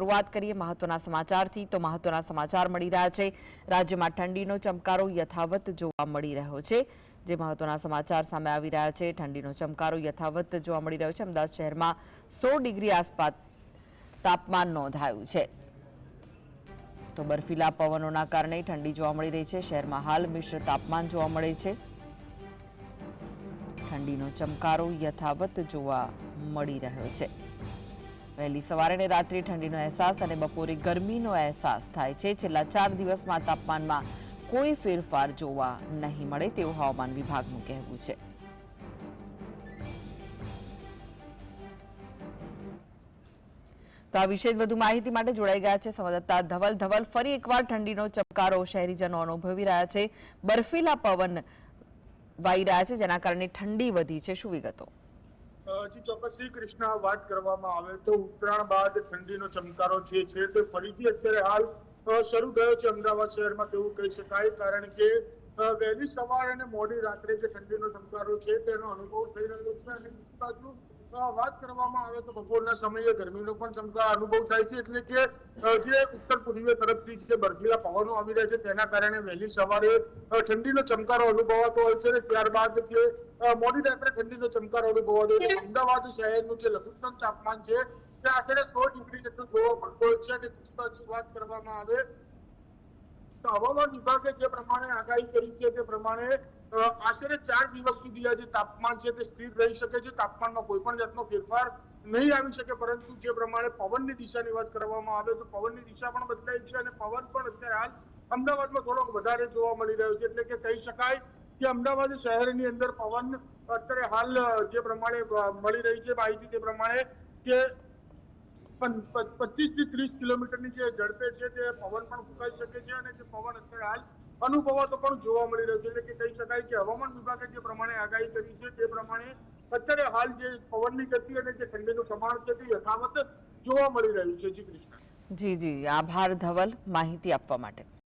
શરૂઆત કરીએ મહત્વના સમાચારથી. તો મહત્વના સમાચાર મળી રહ્યા છે. રાજ્યમાં ઠંડીનો ચમકારો યથાવત જોવા મળી રહ્યો છે. જે મહત્વના સમાચાર સામે આવી રહ્યા છે. ઠંડીનો ચમકારો યથાવત જોવા મળી રહ્યો છે. અમદાવાદ શહેરમાં સો ડિગ્રી આસપાસ તાપમાન નોંધાયું છે. તો બર્ફીલા પવનોના કારણે ઠંડી જોવા મળી રહી છે. શહેરમાં હાલ મિશ્ર તાપમાન જોવા મળે છે. ઠંડીનો ચમકારો યથાવત જોવા મળી રહ્યો છે. વહેલી સવારે અને રાત્રે ઠંડીનો અહેસાસ અને બપોરે ગરમીનો અહેસાસ થાય છે. છેલ્લા ચાર દિવસમાં તાપમાનમાં કોઈ ફેરફાર જોવા નહીં મળે તેવું હવામાન વિભાગનું કહેવું છે. તો આ વિશે વધુ માહિતી માટે જોડાઈ ગયા છે સંવાદદાતા ધવલ. ધવલ, ફરી એકવાર ઠંડીનો ચમકારો શહેરીજનો અનુભવી રહ્યા છે. બર્ફીલા પવન વાઈ રહ્યા છે, જેના કારણે ઠંડી વધી છે. શું વિગતો? જી ચોક્કસ શ્રી કૃષ્ણ વાત કરવામાં આવે તો ઉત્તરાયણ બાદ ઠંડીનો ચમકારો જે છે તે ફરીથી અત્યારે હાલ શરૂ થયો છે. અમદાવાદ શહેરમાં તેવું કહી શકાય, કારણ કે વહેલી સવાર અને મોડી રાત્રે જે ઠંડીનો ચમકારો છે તેનો અનુભવ થઈ રહ્યો છે અને વાત કરવામાં આવે તો બપોરના સમયે ગરમીનો પણ ચમકા અનુભવ થાય છે, એટલે કે જે ઉત્તર પૂર્વીય તરફથી જે બરફીલા પવનો આવી રહ્યા છે, તેના કારણે વહેલી સવારે ઠંડીનો ચમકારો અનુભવાતો હોય છે અને ત્યારબાદ જે મોડી રાત્રે ઠંડીનો ચમકારો અનુભવાતો હોય છે. અમદાવાદ શહેરનું જે લઘુત્તમ તાપમાન છે, તે આશરે સો ડિગ્રી જેટલું જોવા મળતું હોય છે, અને બીજી બાજુ વાત કરવામાં આવે તો હવામાન વિભાગે જે પ્રમાણે આગાહી કરી છે તે પ્રમાણે આશરે ચાર દિવસ સુધી આ જે તાપમાન છે તે સ્થિર રહી શકે છે. તાપમાનમાં કોઈ પણ જાતનો ફેરફાર નહીં આવી શકે, પરંતુ જે પ્રમાણે પવનની દિશાની વાત કરવામાં આવે તો પવનની દિશા પણ બદલાઈ છે અને પવન પણ અત્યારે હાલ અમદાવાદમાં થોડોક વધારે જોવા મળી રહ્યો છે. એટલે કે કહી શકાય કે અમદાવાદ શહેરની અંદર પવન અત્યારે હાલ જે પ્રમાણે મળી રહી છે, માહિતી તે પ્રમાણે કે પચીસથી ત્રીસ કિલોમીટરની જે ઝડપે છે તે પવન પણ ફૂંકાઈ શકે છે અને જે પવન અત્યારે હાલ અનુભવાતો પણ જોવા મળી રહ્યો છે. એટલે કે કહી શકાય કે હવામાન વિભાગે જે પ્રમાણે આગાહી કરી છે તે પ્રમાણે અત્યારે હાલ જે પવનની ગતિ અને જે ઠંડીનું પ્રમાણ છે તે યથાવત જોવા મળી રહ્યું છે. જી કૃષ્ણ. જી જી. આભાર ધવલ માહિતી આપવા માટે.